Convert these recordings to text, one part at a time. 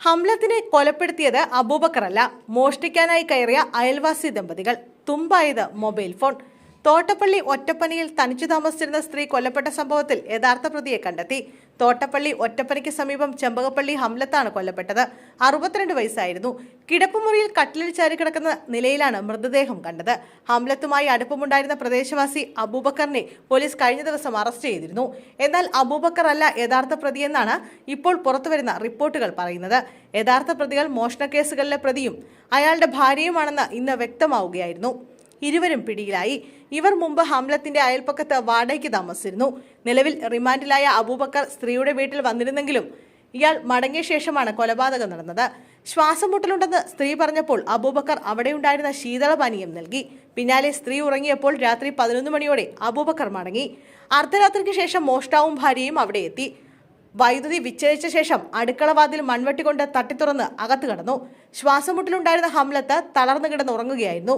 ഹംലത്തിനെ കൊലപ്പെടുത്തിയത് അബൂബക്കറല്ല. മോഷ്ടിക്കാനായി കയറിയ അയൽവാസി ദമ്പതികൾ. തുമ്പായത് മൊബൈൽ ഫോൺ. തോട്ടപ്പള്ളി ഒറ്റപ്പനിയിൽ തനിച്ചു താമസിച്ചിരുന്ന സ്ത്രീ കൊല്ലപ്പെട്ട സംഭവത്തിൽ യഥാർത്ഥ പ്രതിയെ കണ്ടെത്തി. തോട്ടപ്പള്ളി ഒറ്റപ്പനിക്ക് സമീപം ചെമ്പകപ്പള്ളി ഹംലത്താണ് കൊല്ലപ്പെട്ടത്. അറുപത്തിരണ്ട് വയസ്സായിരുന്നു. കിടപ്പുമുറിയിൽ കട്ടിലിൽ ചാരി കിടക്കുന്ന നിലയിലാണ് മൃതദേഹം കണ്ടത്. ഹംലത്തുമായി അടുപ്പമുണ്ടായിരുന്ന പ്രദേശവാസി അബൂബക്കറിനെ പോലീസ് കഴിഞ്ഞ ദിവസം അറസ്റ്റ് ചെയ്തിരുന്നു. എന്നാൽ അബൂബക്കർ അല്ല യഥാർത്ഥ പ്രതിയെന്നാണ് ഇപ്പോൾ പുറത്തുവരുന്ന റിപ്പോർട്ടുകൾ പറയുന്നത്. യഥാർത്ഥ പ്രതികൾ മോഷണക്കേസുകളിലെ പ്രതിയും അയാളുടെ ഭാര്യയുമാണെന്ന് ഇന്ന് വ്യക്തമാവുകയായിരുന്നു. ഇരുവരും പിടിയിലായി. ഇവർ മുമ്പ് ഹംലത്തിന്റെ അയൽപ്പക്കത്ത് വാടകയ്ക്ക് താമസിച്ചിരുന്നു. നിലവിൽ റിമാൻഡിലായ അബൂബക്കർ സ്ത്രീയുടെ വീട്ടിൽ വന്നിരുന്നെങ്കിലും ഇയാൾ മടങ്ങിയ ശേഷമാണ് കൊലപാതകം നടന്നത്. ശ്വാസം മുട്ടലുണ്ടെന്ന് സ്ത്രീ പറഞ്ഞപ്പോൾ അബൂബക്കർ അവിടെയുണ്ടായിരുന്ന ശീതളപാനീയം നൽകി. പിന്നാലെ സ്ത്രീ ഉറങ്ങിയപ്പോൾ രാത്രി പതിനൊന്ന് മണിയോടെ അബൂബക്കർ മടങ്ങി. അർദ്ധരാത്രിക്ക് ശേഷം മോഷ്ടാവും ഭാര്യയും അവിടെ എത്തി. വൈദ്യുതി വിച്ഛേദിച്ച ശേഷം അടുക്കളവാതിൽ മൺവെട്ടി കൊണ്ട് തട്ടിത്തുറന്ന് അകത്തു കടന്നു. ശ്വാസമുട്ടലുണ്ടായിരുന്ന ഹംലത്ത് തളർന്നു കിടന്ന് ഉറങ്ങുകയായിരുന്നു.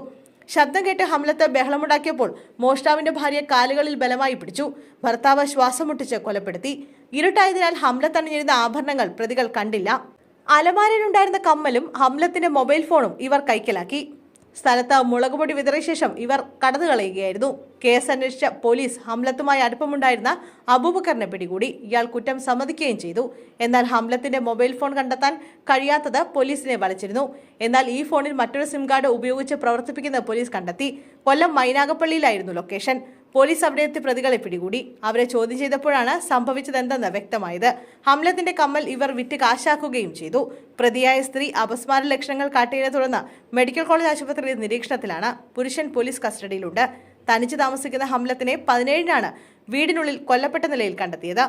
ശബ്ദം കേട്ട് ഹംലത്ത് ബഹളമുണ്ടാക്കിയപ്പോൾ മോഷ്ടാവിന്റെ ഭാര്യ കാലുകളിൽ ബലമായി പിടിച്ചു. ഭർത്താവ് ശ്വാസം മുട്ടിച്ച് കൊലപ്പെടുത്തി. ഇരുട്ടായതിനാൽ ഹംലത്ത് അണിഞ്ഞിരുന്ന ആഭരണങ്ങൾ പ്രതികൾ കണ്ടില്ല. അലമാരയിലുണ്ടായിരുന്ന കമ്മലും ഹംലത്തിന്റെ മൊബൈൽ ഫോണും ഇവർ കൈക്കലാക്കി. സ്ഥലത്ത് മുളകുപൊടി വിതറിയ ശേഷം ഇവർ കടന്നു കളയുകയായിരുന്നു. കേസ് അന്വേഷിച്ച പോലീസ് ഹംലത്തുമായി അടുപ്പമുണ്ടായിരുന്ന അബൂബക്കറിനെ പിടികൂടി. ഇയാൾ കുറ്റം സമ്മതിക്കുകയും ചെയ്തു. എന്നാൽ ഹംലത്തിന്റെ മൊബൈൽ ഫോൺ കണ്ടെത്താൻ കഴിയാത്തത് പോലീസിനെ വലച്ചിരുന്നു. എന്നാൽ ഈ ഫോണിൽ മറ്റൊരു സിം കാർഡ് ഉപയോഗിച്ച് പ്രവർത്തിപ്പിക്കുന്ന പോലീസ് കണ്ടെത്തി. കൊല്ലം മൈനാഗപ്പള്ളിയിലായിരുന്നു ലൊക്കേഷൻ. പോലീസ് അവിടെ എത്തി പ്രതികളെ പിടികൂടി. അവരെ ചോദ്യം ചെയ്തപ്പോഴാണ് സംഭവിച്ചതെന്തെന്ന് വ്യക്തമായത്. ഹംലത്തിന്റെ കമ്മൽ ഇവർ വിറ്റ് കാശാക്കുകയും ചെയ്തു. പ്രതിയായ സ്ത്രീ അപസ്മാര ലക്ഷണങ്ങൾ കാട്ടിയതിനെ തുടർന്ന് മെഡിക്കൽ കോളേജ് ആശുപത്രിയിൽ നിരീക്ഷണത്തിലാണ് പുരുഷൻ പോലീസ് കസ്റ്റഡിയിലുണ്ട്. തനിച്ച് താമസിക്കുന്ന ഹംലത്തിനെ പതിനേഴിനാണ് വീടിനുള്ളിൽ കൊല്ലപ്പെട്ട നിലയിൽ കണ്ടെത്തിയത്.